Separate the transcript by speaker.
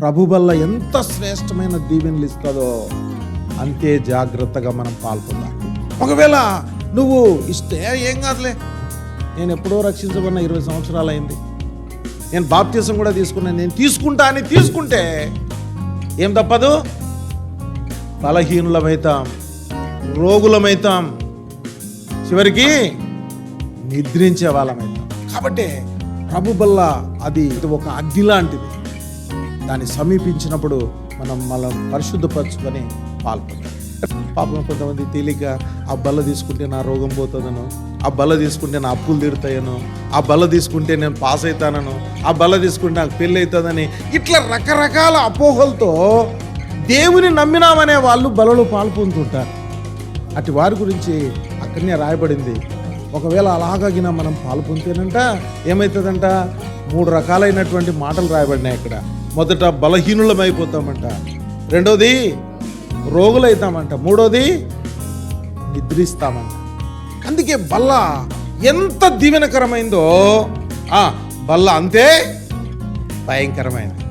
Speaker 1: ప్రభు వల్ల ఎంత శ్రేష్టమైన దీవెనలు ఇస్తుందో అంతే జాగ్రత్తగా మనం పాల్పొందాలి. ఒకవేళ నువ్వు ఇస్తే ఏం కాదులే. నేను ఎప్పుడో రక్షించబడిన ఇరవై సంవత్సరాలు అయింది. నేను బాప్తీసం కూడా తీసుకున్నాను. నేను తీసుకుంటా అని తీసుకుంటే ఏం తప్పదు? బలహీనులమైతాం రోగులమైతాం చివరికి నిద్రించే వాళ్ళమైతాం. కాబట్టి ప్రభు బల్ల అది ఒక అగ్ని లాంటిది దాన్ని సమీపించినప్పుడు మనం మనం పరిశుద్ధపరచుకొని పాల్పొందాం పాపం కొంతమంది తేలిక ఆ బల్ల తీసుకుంటే నా రోగం పోతుందను ఆ బల్ల తీసుకుంటే నా అప్పులు తీరుతాయను ఆ బల్ల తీసుకుంటే నేను పాస్ అవుతానను ఆ బల్ల తీసుకుంటే నాకు పెళ్ళి అవుతుందని ఇట్లా రకరకాల అపోహలతో దేవుని నమ్మినామనే వాళ్ళు బలలో పాల్పొందుతుంటారు. అటు వారి గురించి అక్కడనే రాయబడింది. ఒకవేళ అలాగిన మనం పాల్పొందేనంట ఏమవుతుందంట మూడు రకాలైనటువంటి మాటలు రాయబడినాయి ఇక్కడ. మొదట బలహీనులమైపోతామంట. రెండోది రోగులైతామంట. మూడోది నిద్రిస్తామంట. అందుకే బల్ల ఎంత దీవెనకరమైందో ఆ బల్ల అంతే భయంకరమైనది.